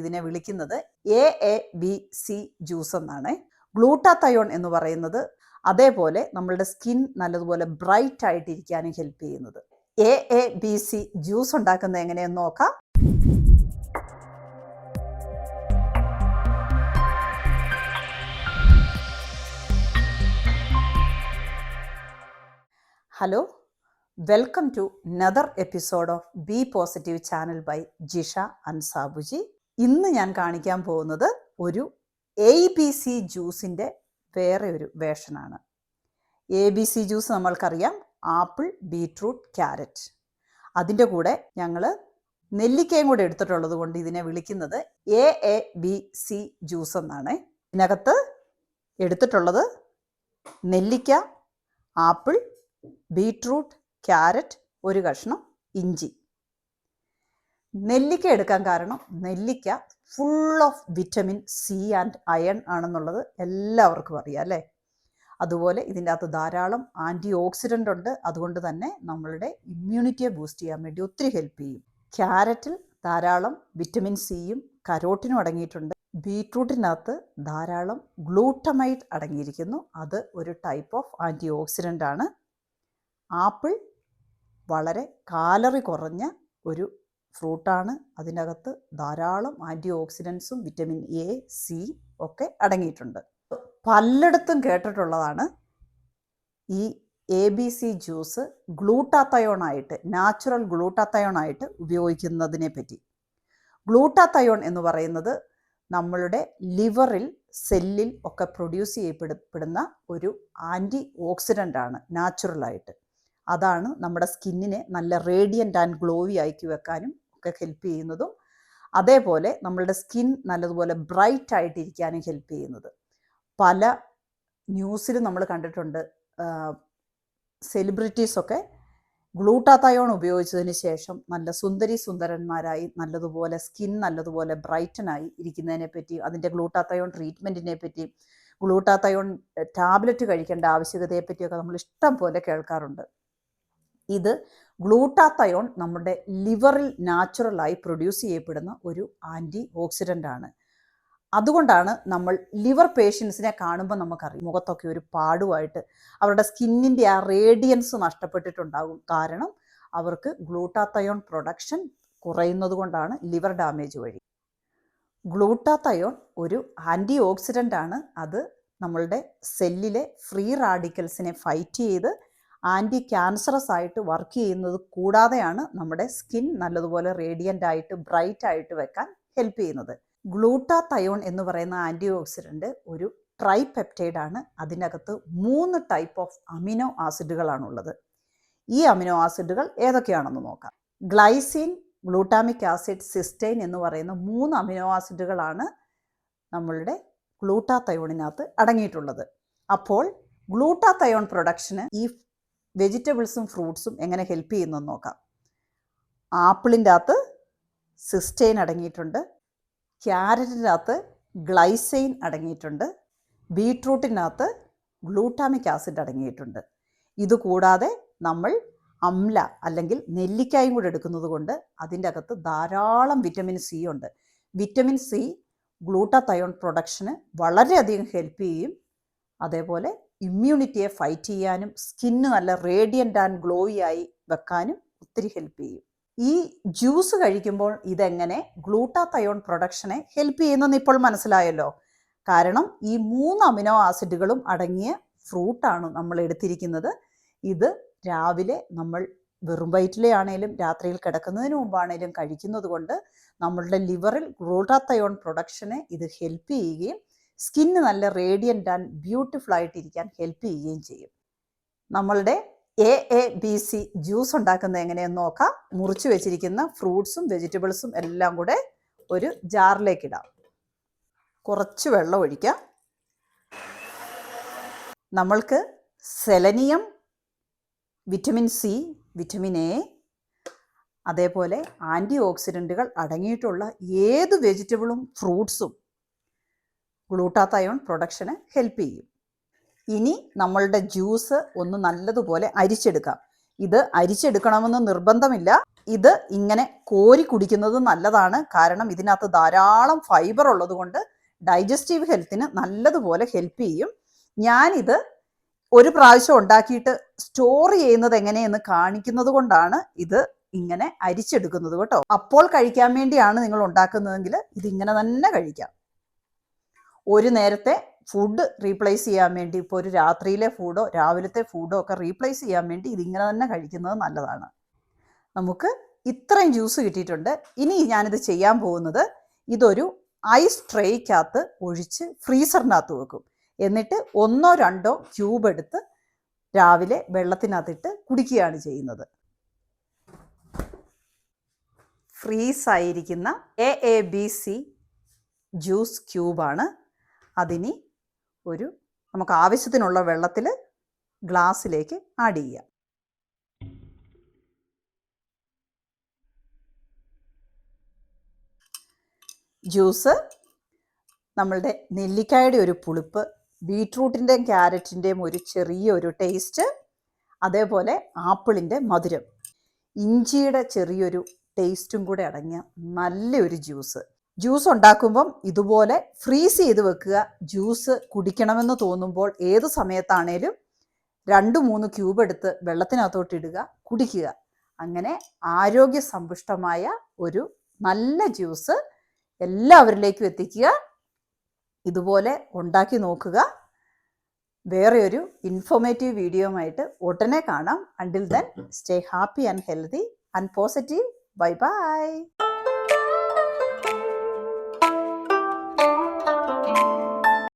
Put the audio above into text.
ഇതിനെ വിളിക്കുന്നത് A A B C juice എന്നാണ്. ഗ്ലൂട്ടാത്തയോൺ എന്ന് പറയുന്നത് അതേപോലെ നമ്മളുടെ സ്കിൻ നല്ലതുപോലെ ബ്രൈറ്റ് ആയിട്ടിരിക്കാനും ഹെൽപ്പ് ചെയ്യുന്നത്. A A B C juice ഉണ്ടാക്കുന്നത് എങ്ങനെയെന്ന് നോക്കാം. Hello welcome to another episode of B positive channel by Jisha അൻസാബുജി ഇന്ന് ഞാൻ കാണിക്കാൻ പോകുന്നത് ഒരു എ ബി സി ജ്യൂസിന്റെ വേറെ ഒരു വേഷനാണ് എ ബി സി ജ്യൂസ് നമ്മൾക്കറിയാം. ആപ്പിൾ ബീട്രൂട്ട് ക്യാരറ്റ് അതിന്റെ കൂടെ ഞങ്ങൾ നെല്ലിക്കയും കൂടെ എടുത്തിട്ടുള്ളത് കൊണ്ട് ഇതിനെ വിളിക്കുന്നത് A A B C juice എന്നാണ്. ഇതിനകത്ത് എടുത്തിട്ടുള്ളത് നെല്ലിക്ക ആപ്പിൾ ബീട്രൂട്ട് ക്യാരറ്റ് ഒരു കഷ്ണം ഇഞ്ചി. നെല്ലിക്ക എടുക്കാൻ കാരണം നെല്ലിക്ക full of vitamin C and iron ആണെന്നുള്ളത് എല്ലാവർക്കും അറിയാം അല്ലേ? അതുപോലെ ഇതിന്റെ അകത്ത് ധാരാളം ആന്റി ഓക്സിഡന്റ് ഉണ്ട്. അതുകൊണ്ട് തന്നെ നമ്മളുടെ ഇമ്മ്യൂണിറ്റിയെ ബൂസ്റ്റ് ചെയ്യാൻ വേണ്ടി ഒത്തിരി ഹെൽപ്പ് ചെയ്യും. ക്യാരറ്റിൽ ധാരാളം വിറ്റമിൻ സിയും കരോട്ടിനും അടങ്ങിയിട്ടുണ്ട്. ബീട്രൂട്ടിനകത്ത് ധാരാളം ഗ്ലൂട്ടമൈറ്റ് അടങ്ങിയിരിക്കുന്നു. അത് ഒരു ടൈപ്പ് ഓഫ് ആന്റി ഓക്സിഡന്റ് ആണ്. ആപ്പിൾ വളരെ കാലറി കുറഞ്ഞ ഒരു ഫ്രൂട്ടാണ്. അതിനകത്ത് ധാരാളം ആന്റി ഓക്സിഡൻസും വിറ്റമിൻ എ സി ഒക്കെ അടങ്ങിയിട്ടുണ്ട്. പലയിടത്തും കേട്ടിട്ടുള്ളതാണ് ഈ A B C juice glutathione ആയിട്ട് നാച്ചുറൽ ഗ്ലൂട്ടാത്തയോൺ ആയിട്ട് ഉപയോഗിക്കുന്നതിനെ പറ്റി ഗ്ലൂട്ടാത്തയോൺ എന്ന് പറയുന്നത് നമ്മളുടെ ലിവറിൽ സെല്ലിൽ ഒക്കെ പ്രൊഡ്യൂസ് ചെയ്യപ്പെടുന്ന ഒരു ആന്റി ഓക്സിഡന്റ് ആണ് നാച്ചുറലായിട്ട്. അതാണ് നമ്മുടെ സ്കിന്നിനെ നല്ല റേഡിയന്റ് ആൻഡ് ഗ്ലോവി ആക്കി വെക്കാനും ഒക്കെ ഹെൽപ്പ് ചെയ്യുന്നതും അതേപോലെ നമ്മളുടെ സ്കിൻ നല്ലതുപോലെ ബ്രൈറ്റ് ആയിട്ടിരിക്കാനും ഹെൽപ്പ് ചെയ്യുന്നത്. പല ന്യൂസിലും നമ്മൾ കണ്ടിട്ടുണ്ട്. സെലിബ്രിറ്റീസൊക്കെ ഗ്ലൂട്ടാത്തയോൺ ഉപയോഗിച്ചതിന് ശേഷം നല്ല സുന്ദരി സുന്ദരന്മാരായി നല്ലതുപോലെ സ്കിൻ നല്ലതുപോലെ ബ്രൈറ്റനായി ഇരിക്കുന്നതിനെ പറ്റി അതിന്റെ ഗ്ലൂട്ടാത്തയോൺ ട്രീറ്റ്മെന്റിനെ പറ്റി ഗ്ലൂട്ടാത്തയോൺ ടാബ്ലറ്റ് കഴിക്കേണ്ട ആവശ്യകതയെ പറ്റിയൊക്കെ നമ്മൾ ഇഷ്ടം പോലെ കേൾക്കാറുണ്ട്. ഇത് ഗ്ലൂട്ടാത്തയോൺ നമ്മുടെ ലിവറിൽ നാച്ചുറലായി പ്രൊഡ്യൂസ് ചെയ്യപ്പെടുന്ന ഒരു ആന്റി ഓക്സിഡന്റ് ആണ്. അതുകൊണ്ടാണ് നമ്മൾ ലിവർ പേഷ്യൻസിനെ കാണുമ്പോൾ നമുക്കറിയാം മുഖത്തൊക്കെ ഒരു പാടുമായിട്ട് അവരുടെ സ്കിന്നിന്റെ ആ റേഡിയൻസ് നഷ്ടപ്പെട്ടിട്ടുണ്ടാകും. കാരണം അവർക്ക് ഗ്ലൂട്ടാത്തയോൺ പ്രൊഡക്ഷൻ കുറയുന്നത് കൊണ്ടാണ് ലിവർ ഡാമേജ് വഴി. ഗ്ലൂട്ടാത്തയോൺ ഒരു ആന്റി ഓക്സിഡന്റ് ആണ്. അത് നമ്മളുടെ സെല്ലിലെ ഫ്രീ റാഡിക്കൽസിനെ ഫൈറ്റ് ചെയ്ത് ആന്റി ക്യാൻസറസ് ആയിട്ട് വർക്ക് ചെയ്യുന്നത് കൂടാതെയാണ് നമ്മുടെ സ്കിൻ നല്ലതുപോലെ റേഡിയന്റ് ആയിട്ട് ബ്രൈറ്റ് ആയിട്ട് വെക്കാൻ ഹെൽപ്പ് ചെയ്യുന്നത്. ഗ്ലൂട്ടാതയോൺ എന്ന് പറയുന്ന ആന്റി ഓക്സിഡന്റ് ഒരു ട്രൈപെപ്റ്റൈഡ് ആണ്. അതിനകത്ത് മൂന്ന് ടൈപ്പ് ഓഫ് അമിനോ ആസിഡുകളാണുള്ളത് ഈ അമിനോ ആസിഡുകൾ ഏതൊക്കെയാണെന്ന് നോക്കാം. ഗ്ലൈസിൻ ഗ്ലൂട്ടാമിക് ആസിഡ് സിസ്റ്റൈൻ എന്ന് പറയുന്ന മൂന്ന് അമിനോ ആസിഡുകളാണ് നമ്മളുടെ ഗ്ലൂട്ടാതയോണിനകത്ത് അടങ്ങിയിട്ടുള്ളത്. അപ്പോൾ ഗ്ലൂട്ടാതയോൺ പ്രൊഡക്ഷന് ഈ വെജിറ്റബിൾസും ഫ്രൂട്ട്സും എങ്ങനെ ഹെൽപ്പ് ചെയ്യുന്നെന്ന് നോക്കാം. ആപ്പിളിന്റെ അകത്ത് സിസ്റ്റൈൻ അടങ്ങിയിട്ടുണ്ട്. ക്യാരറ്റിന്റെ അകത്ത് ഗ്ലൈസൈൻ അടങ്ങിയിട്ടുണ്ട്. ബീട്രൂട്ടിനകത്ത് ഗ്ലൂട്ടാമിക് ആസിഡ് അടങ്ങിയിട്ടുണ്ട്. ഇതുകൂടാതെ നമ്മൾ അംല അല്ലെങ്കിൽ നെല്ലിക്കായും കൂടെ എടുക്കുന്നത് കൊണ്ട് അതിന്റെ അകത്ത് ധാരാളം വിറ്റമിൻ സി ഉണ്ട്. വിറ്റമിൻ സി ഗ്ലൂട്ടാതയോൺ പ്രൊഡക്ഷന് വളരെയധികം ഹെൽപ്പ് ചെയ്യും. അതേപോലെ ഇമ്മ്യൂണിറ്റിയെ ഫൈറ്റ് ചെയ്യാനും സ്കിന്ന് നല്ല റേഡിയന്റ് ആൻഡ് ഗ്ലോയി ആയി വെക്കാനും ഒത്തിരി ഹെൽപ്പ് ചെയ്യും. ഈ ജ്യൂസ് കഴിക്കുമ്പോൾ ഇതെങ്ങനെ ഗ്ലൂട്ടാത്തയോൺ പ്രൊഡക്ഷനെ ഹെൽപ്പ് ചെയ്യുന്നെന്ന് ഇപ്പോൾ മനസ്സിലായല്ലോ. കാരണം ഈ മൂന്ന് അമിനോ ആസിഡുകളും അടങ്ങിയ ഫ്രൂട്ടാണ് നമ്മൾ എടുത്തിരിക്കുന്നത്. ഇത് രാവിലെ നമ്മൾ വെറും വയറ്റിലെ ആണെങ്കിലും രാത്രിയിൽ കിടക്കുന്നതിന് മുമ്പാണേലും കഴിക്കുന്നത് കൊണ്ട് നമ്മളുടെ ലിവറിൽ ഗ്ലൂട്ടാത്തയോൺ പ്രൊഡക്ഷനെ ഇത് ഹെൽപ്പ് ചെയ്യുകയും സ്കിന്ന് നല്ല റേഡിയന്റ് ആൻഡ് ബ്യൂട്ടിഫുൾ ആയിട്ടിരിക്കാൻ ഹെൽപ്പ് ചെയ്യുകയും ചെയ്യും. നമ്മളുടെ A A B C juice ഉണ്ടാക്കുന്നത് എങ്ങനെയെന്ന് നോക്കാം. മുറിച്ച് വെച്ചിരിക്കുന്ന ഫ്രൂട്ട്സും വെജിറ്റബിൾസും എല്ലാം കൂടെ ഒരു ജാറിലേക്ക് ഇടാം. കുറച്ച് വെള്ളം ഒഴിക്കാം. നമ്മൾക്ക് selenium vitamin C vitamin A അതേപോലെ ആന്റി ഓക്സിഡന്റുകൾ അടങ്ങിയിട്ടുള്ള ഏത് വെജിറ്റബിളും ഫ്രൂട്ട്സും ഗ്ലൂട്ടാത്തയോൺ പ്രൊഡക്ഷന് ഹെൽപ്പ് ചെയ്യും. ഇനി നമ്മളുടെ ജ്യൂസ് ഒന്ന് നല്ലതുപോലെ അരിച്ചെടുക്കാം. ഇത് അരിച്ചെടുക്കണമെന്ന് നിർബന്ധമില്ല. ഇത് ഇങ്ങനെ കോരി കുടിക്കുന്നത് നല്ലതാണ്. കാരണം ഇതിനകത്ത് ധാരാളം ഫൈബർ ഉള്ളത് കൊണ്ട് ഡൈജസ്റ്റീവ് ഹെൽത്തിന് നല്ലതുപോലെ ഹെൽപ്പ് ചെയ്യും. ഞാനിത് ഒരു പ്രാവശ്യം ഉണ്ടാക്കിയിട്ട് സ്റ്റോർ ചെയ്യുന്നത് എങ്ങനെയെന്ന് കാണിക്കുന്നത് കൊണ്ടാണ് ഇത് ഇങ്ങനെ അരിച്ചെടുക്കുന്നത് കേട്ടോ. അപ്പോൾ കഴിക്കാൻ വേണ്ടിയാണ് നിങ്ങൾ ഉണ്ടാക്കുന്നതെങ്കിൽ ഇത് ഇങ്ങനെ തന്നെ കഴിക്കാം. ഒരു നേരത്തെ ഫുഡ് റീപ്ലേസ് ചെയ്യാൻ വേണ്ടി ഇപ്പോൾ ഒരു രാത്രിയിലെ ഫുഡോ രാവിലത്തെ ഫുഡോ ഒക്കെ റീപ്ലേസ് ചെയ്യാൻ വേണ്ടി ഇതിങ്ങനെ തന്നെ കഴിക്കുന്നത് നല്ലതാണ്. നമുക്ക് ഇത്രയും ജ്യൂസ് കിട്ടിയിട്ടുണ്ട്. ഇനി ഞാനിത് ചെയ്യാൻ പോകുന്നത് ഇതൊരു ഐസ് ട്രേക്കകത്ത് ഒഴിച്ച് ഫ്രീസറിനകത്ത് വെക്കും. എന്നിട്ട് ഒന്നോ രണ്ടോ ക്യൂബ് എടുത്ത് രാവിലെ വെള്ളത്തിനകത്തിട്ട് കുടിക്കുകയാണ് ചെയ്യുന്നത്. ഫ്രീസായിരിക്കുന്ന A A B C juice ക്യൂബാണ് അതിനി ഒരു നമുക്ക് ആവശ്യത്തിനുള്ള വെള്ളത്തിൽ ഗ്ലാസ്സിലേക്ക് ആഡ് ചെയ്യാം ജ്യൂസ് നമ്മളുടെ നെല്ലിക്കായുടെ ഒരു പുളിപ്പ് ബീട്രൂട്ടിന്റെയും ക്യാരറ്റിന്റെയും ഒരു ചെറിയ ഒരു ടേസ്റ്റ് അതേപോലെ ആപ്പിളിന്റെ മധുരം. ഇഞ്ചിയുടെ ചെറിയൊരു ടേസ്റ്റും കൂടെ അടങ്ങിയ നല്ലൊരു ജ്യൂസ്. ജ്യൂസ് ഉണ്ടാക്കുമ്പം ഇതുപോലെ ഫ്രീസ് ചെയ്ത് വെക്കുക. ജ്യൂസ് കുടിക്കണമെന്ന് തോന്നുമ്പോൾ ഏത് സമയത്താണേലും രണ്ട് മൂന്ന് ക്യൂബ് എടുത്ത് വെള്ളത്തിനകത്തോട്ട് ഇടുക കുടിക്കുക. അങ്ങനെ ആരോഗ്യ സമ്പുഷ്ടമായ ഒരു നല്ല ജ്യൂസ് എല്ലാവരിലേക്കും എത്തിക്കുക. ഇതുപോലെ ഉണ്ടാക്കി നോക്കുക. വേറെ ഒരു ഇൻഫോർമേറ്റീവ് വീഡിയോയുമായിട്ട് ഉടനെ കാണാം. Until then stay happy and healthy and positive bye bye